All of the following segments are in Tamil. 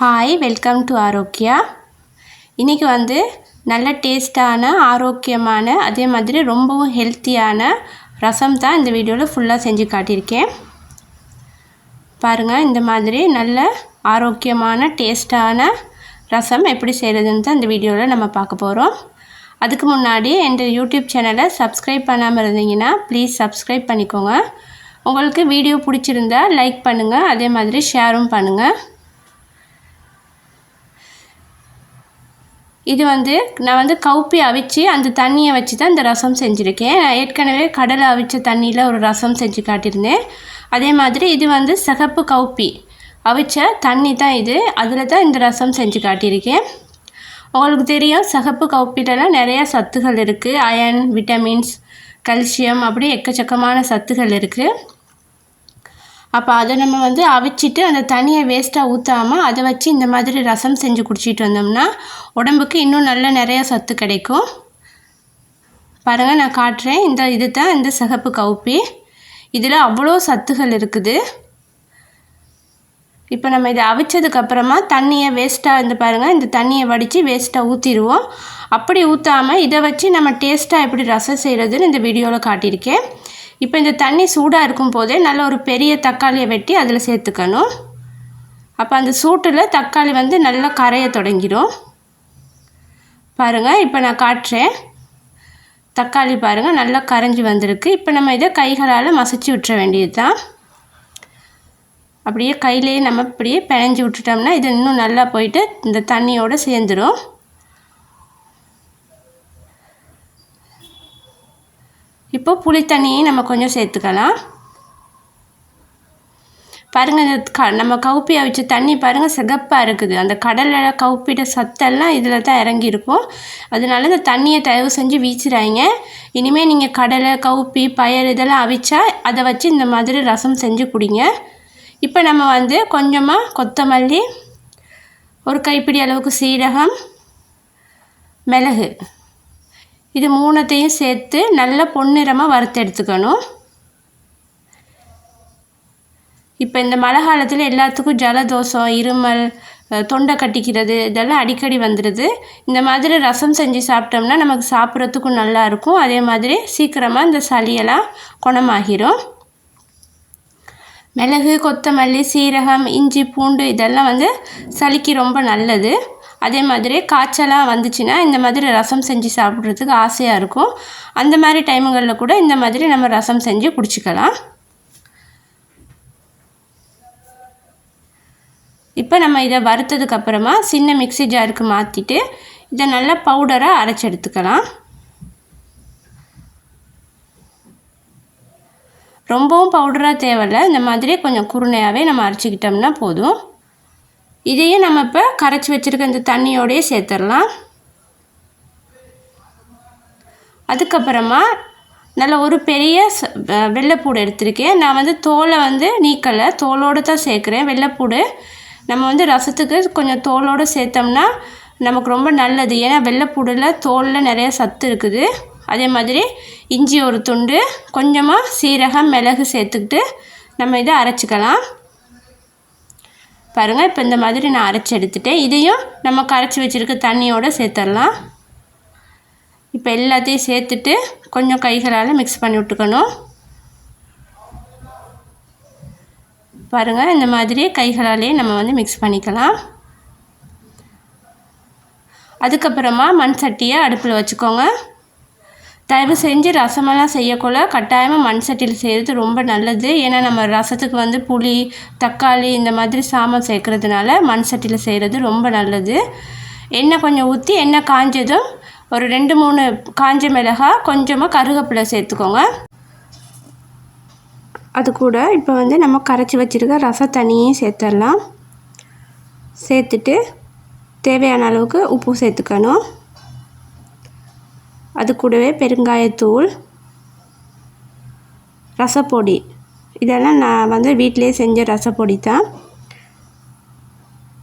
ஹாய் வெல்கம் டு ஆரோக்கியா இன்றைக்கி வந்து நல்ல டேஸ்ட்டான ஆரோக்கியமான அதே மாதிரி ரொம்பவும் ஹெல்த்தியான ரசம் தான் இந்த வீடியோவில் ஃபுல்லாக செஞ்சு காட்டியிருக்கேன். பாருங்கள் இந்த மாதிரி நல்ல ஆரோக்கியமான டேஸ்ட்டான ரசம் எப்படி செய்கிறதுன்னு தான் இந்த வீடியோவில் நம்ம பார்க்க போகிறோம் அதுக்கு முன்னாடி என் யூடியூப் சேனலை சப்ஸ்கிரைப் பண்ணாமல் இருந்தீங்கன்னா ப்ளீஸ் சப்ஸ்கிரைப் பண்ணிக்கோங்க. உங்களுக்கு வீடியோ பிடிச்சிருந்தா லைக் பண்ணுங்கள் அதே மாதிரி ஷேரும் பண்ணுங்கள் இது வந்து நான் வந்து கவுப்பி அவிச்சு அந்த தண்ணியை வச்சு தான் இந்த ரசம் செஞ்சுருக்கேன். நான் ஏற்கனவே கடலை அவிச்ச தண்ணியில் ஒரு ரசம் செஞ்சு காட்டியிருந்தேன். அதே மாதிரி இது வந்து சிகப்பு கவுப்பி அவிச்ச தண்ணி தான் இது. அதில் தான் இந்த ரசம் செஞ்சு காட்டியிருக்கேன். உங்களுக்கு தெரியும் சிகப்பு கவுப்பிலலாம் நிறையா சத்துகள் இருக்குது அயன் விட்டமின்ஸ் கல்சியம் அப்படி எக்கச்சக்கமான சத்துகள் இருக்குது அப்போ அதை நம்ம வந்து அவிச்சிட்டு அந்த தண்ணியை வேஸ்ட்டாக ஊற்றாமல் அதை வச்சு இந்த மாதிரி ரசம் செஞ்சு குடிச்சிட்டு வந்தோம்னா உடம்புக்கு இன்னும் நல்ல நிறையா சத்து கிடைக்கும். பாருங்கள் நான் காட்டுறேன். இந்த இது தான் இந்த சிகப்பு கவுப்பி. இதில் அவ்வளோ சத்துகள் இருக்குது. இப்போ நம்ம இதை அவிச்சதுக்கப்புறமா தண்ணியை வேஸ்ட்டாக இந்த பாருங்கள் இந்த தண்ணியை வடித்து வேஸ்ட்டாக ஊற்றிடுவோம் அப்படி ஊற்றாமல் இதை வச்சு நம்ம டேஸ்ட்டாக எப்படி ரசம் செய்கிறதுன்னு இந்த வீடியோவில் காட்டியிருக்கேன். இப்போ இந்த தண்ணி சூடாக இருக்கும் போதே நல்ல ஒரு பெரிய தக்காளியை வெட்டி அதில் சேர்த்துக்கணும். அப்போ அந்த சூட்டில் தக்காளி வந்து நல்லா கரைய தொடங்கிடும் பாருங்கள் இப்போ நான் காட்டுறேன். தக்காளி பாருங்கள் நல்லா கரைஞ்சி வந்திருக்கு. இப்போ நம்ம இதை கைகளால் மசிச்சு விட்டுற வேண்டியது தான் அப்படியே கையிலேயே நம்ம இப்படியே பிணைஞ்சி விட்டுட்டோம்னா இது இன்னும் நல்லா போயிட்டு இந்த தண்ணியோடு சேர்ந்துடும் இப்போ புளி தண்ணியும் நம்ம கொஞ்சம் சேர்த்துக்கலாம். பாருங்கள் இந்த க நம்ம கவுப்பி அவிச்ச தண்ணி பாருங்கள் சிகப்பாக இருக்குது. அந்த கடலில் கவுப்பிட சத்தெல்லாம் இதில் தான் இறங்கியிருக்கும். அதனால இந்த தண்ணியை தயவு செஞ்சு வீச்சிடாங்க இனிமேல் நீங்கள் கடலை கவுப்பி பயர் இதெல்லாம் அவிச்சா அதை வச்சு இந்த மாதிரி ரசம் செஞ்சு குடிங்க. இப்போ நம்ம வந்து கொஞ்சமாக கொத்தமல்லி ஒரு கைப்பிடி அளவுக்கு சீரகம் மிளகு. இது மூணத்தையும் சேர்த்து நல்ல பொன்னிறமாக வறுத்து எடுத்துக்கணும். இப்போ இந்த மழை காலத்தில் எல்லாத்துக்கும் ஜலதோஷம் இருமல் தொண்டை கட்டிக்கிறது இதெல்லாம் அடிக்கடி வந்துடுது இந்த மாதிரி ரசம் செஞ்சு சாப்பிட்டோம்னா நமக்கு சாப்பிட்றதுக்கும் நல்லா இருக்கும். அதே மாதிரி சீக்கிரமாக இந்த சளியெல்லாம் குணமாகிரும். மிளகு கொத்தமல்லி சீரகம் இஞ்சி பூண்டு இதெல்லாம் வந்து சளிக்கு ரொம்ப நல்லது. அதே மாதிரி காய்ச்சலாக வந்துச்சுன்னா இந்த மாதிரி ரசம் செஞ்சு சாப்பிட்றதுக்கு ஆசையாக இருக்கும். அந்த மாதிரி டைமுங்களில் கூட இந்த மாதிரி நம்ம ரசம் செஞ்சு குடிச்சிக்கலாம். இப்போ நம்ம இதை வறுத்ததுக்கப்புறமா சின்ன மிக்சி ஜாருக்கு மாற்றிட்டு இதை நல்லா பவுடராக அரைச்சி எடுத்துக்கலாம். ரொம்பவும் பவுடராக தேவையில்ல. இந்த மாதிரி கொஞ்சம் குருணையாகவே நம்ம அரைச்சிக்கிட்டோம்னா போதும். இதையும் நம்ம இப்போ கரைச்சி வச்சுருக்க இந்த தண்ணியோடையே சேர்த்துடலாம். அதுக்கப்புறமா நல்ல ஒரு பெரிய வெள்ளைப்பூடு எடுத்திருக்கேன். நான் வந்து தோலை வந்து நீக்கலை. தோலோடு தான் சேர்க்குறேன். வெள்ளைப்பூடு நம்ம வந்து ரசத்துக்கு கொஞ்சம் தோலோடு சேர்த்தோம்னா நமக்கு ரொம்ப நல்லது. ஏன்னா வெள்ளைப்பூடில் தோலில் நிறைய சத்து இருக்குது. அதே மாதிரி இஞ்சி ஒரு துண்டு கொஞ்சமாக சீரகம் மிளகு சேர்த்துக்கிட்டு நம்ம இதை அரைச்சிக்கலாம். பாருங்கள் இப்போ இந்த மாதிரி நான் அரைச்சி எடுத்துட்டேன். இதையும் நம்ம கரைச்சி வச்சுருக்க தண்ணியோடு சேர்த்துடலாம் இப்போ எல்லாத்தையும் சேர்த்துட்டு கொஞ்சம் கைகளால் மிக்ஸ் பண்ணி விட்டுக்கணும். பாருங்கள் இந்த மாதிரி கைகளாலே நம்ம வந்து மிக்ஸ் பண்ணிக்கலாம். அதுக்கப்புறமா மண் சட்டியை அடுப்பில் வச்சுக்கோங்க. தயவு செஞ்சு ரசமெல்லாம் செய்யக்குள்ள கட்டாயமாக மண் சட்டியில் செய்கிறது ரொம்ப நல்லது. ஏன்னா நம்ம ரசத்துக்கு வந்து புளி தக்காளி இந்த மாதிரி சாமான் சேர்க்குறதுனால மண் சட்டியில் செய்கிறது ரொம்ப நல்லது. எண்ணெய் கொஞ்சம் ஊற்றி எண்ணெய் காஞ்சதும் ஒரு ரெண்டு மூணு காஞ்ச மிளகாய் கொஞ்சமாக கருவேப்பிலை சேர்த்துக்கோங்க. அது கூட இப்போ வந்து நம்ம கரைச்சி வச்சுருக்க ரச தண்ணியும் சேர்த்துடலாம் சேர்த்துட்டு தேவையான அளவுக்கு உப்பு சேர்த்துக்கணும். அது கூடவே பெருங்காயத்தூள் ரசப்பொடி. இதெல்லாம் நான் வந்து வீட்டிலே செஞ்ச ரசப்பொடி தான்.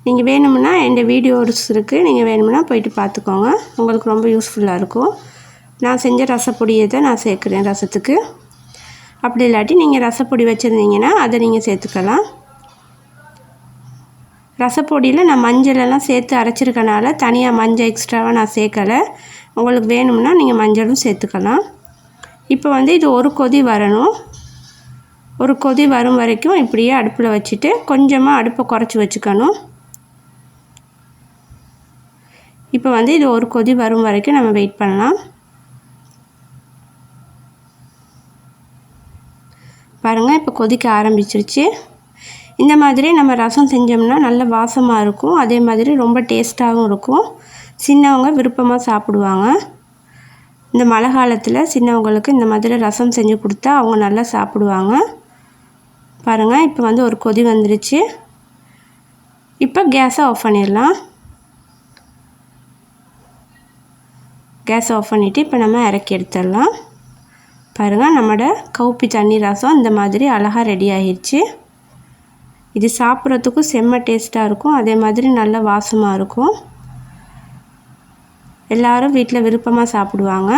நீங்கள் வேணும்னா எந்த வீடியோஸ் இருக்குது நீங்கள் வேணும்னா போயிட்டு பார்த்துக்கோங்க உங்களுக்கு ரொம்ப யூஸ்ஃபுல்லாக இருக்கும். நான் செஞ்ச ரசப்பொடியை தான் நான் சேர்க்குறேன் ரசத்துக்கு. அப்படி இல்லாட்டி நீங்கள் ரசப்பொடி வச்சுருந்தீங்கன்னா அதை நீங்கள் சேர்த்துக்கலாம். ரசப்பொடியில் நான் மஞ்சளெல்லாம் சேர்த்து அரைச்சிருக்கனால தனியாக மஞ்சள் எக்ஸ்ட்ராவாக நான் சேர்க்கலை. உங்களுக்கு வேணும்னா நீங்கள் மஞ்சளும் சேர்த்துக்கலாம். இப்போ வந்து இது ஒரு கொதி வரணும். ஒரு கொதி வரும் வரைக்கும் இப்படியே அடுப்பில் வச்சுட்டு கொஞ்சமாக அடுப்பை குறைச்சி வச்சுக்கணும். இப்போ வந்து இது ஒரு கொதி வரும் வரைக்கும் நம்ம வெயிட் பண்ணலாம். பாருங்கள் இப்போ கொதிக்க ஆரம்பிச்சிருச்சு. இந்த மாதிரி நம்ம ரசம் செஞ்சோம்னா நல்ல வாசமாக இருக்கும். அதே மாதிரி ரொம்ப டேஸ்ட்டாகவும் இருக்கும். சின்னவங்க விருப்பமாக சாப்பிடுவாங்க. இந்த மழை காலத்தில் சின்னவங்களுக்கு இந்த மாதிரி ரசம் செஞ்சு கொடுத்தா அவங்க நல்லா சாப்பிடுவாங்க. பாருங்கள் இப்போ வந்து ஒரு கொதி வந்துருச்சு. இப்போ கேஸை ஆஃப் பண்ணிடலாம். கேஸ் ஆஃப் பண்ணிவிட்டு இப்போ நம்ம இறக்கி எடுத்துடலாம். பாருங்கள் நம்மளோட கவுப்பி தண்ணி ரசம் இந்த மாதிரி அழகாக ரெடி ஆகிடுச்சு இது சாப்பிட்றதுக்கும் செம்ம டேஸ்ட்டாக இருக்கும். அதே மாதிரி நல்ல வாசமாக இருக்கும். எல்லோரும் வீட்டில் விருப்பமாக சாப்பிடுவாங்க.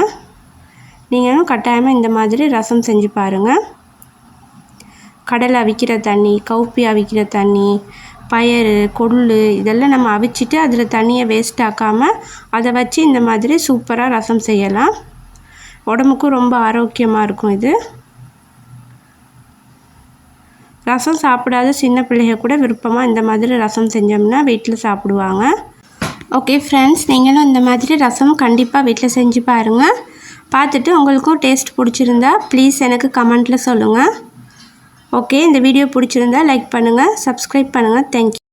நீங்களும் கட்டாயமாக இந்த மாதிரி ரசம் செஞ்சு பாருங்கள் கடலை அவிக்கிற தண்ணி கவுப்பி அவிக்கிற தண்ணி பயறு கொள்ளு இதெல்லாம் நம்ம அவிச்சிட்டு அதில் தண்ணியை வேஸ்ட் ஆக்காமல் அதை வச்சு இந்த மாதிரி சூப்பராக ரசம் செய்யலாம். உடம்புக்கும் ரொம்ப ஆரோக்கியமாக இருக்கும் இது. ரசம் சாப்பிடாத சின்ன பிள்ளைங்க கூட விருப்பமாக இந்த மாதிரி ரசம் செஞ்சோம்னா வீட்டில் சாப்பிடுவாங்க. ஓகே ஃப்ரெண்ட்ஸ் நீங்களும் இந்த மாதிரி ரசம் கண்டிப்பாக வீட்டில் செஞ்சு பாருங்கள் பார்த்துட்டு உங்களுக்கும் டேஸ்ட் பிடிச்சிருந்தா ப்ளீஸ் எனக்கு கமெண்ட்டில் சொல்லுங்கள் ஓகே இந்த வீடியோ பிடிச்சிருந்தா லைக் பண்ணுங்கள் சப்ஸ்கிரைப் பண்ணுங்கள் தேங்க்யூ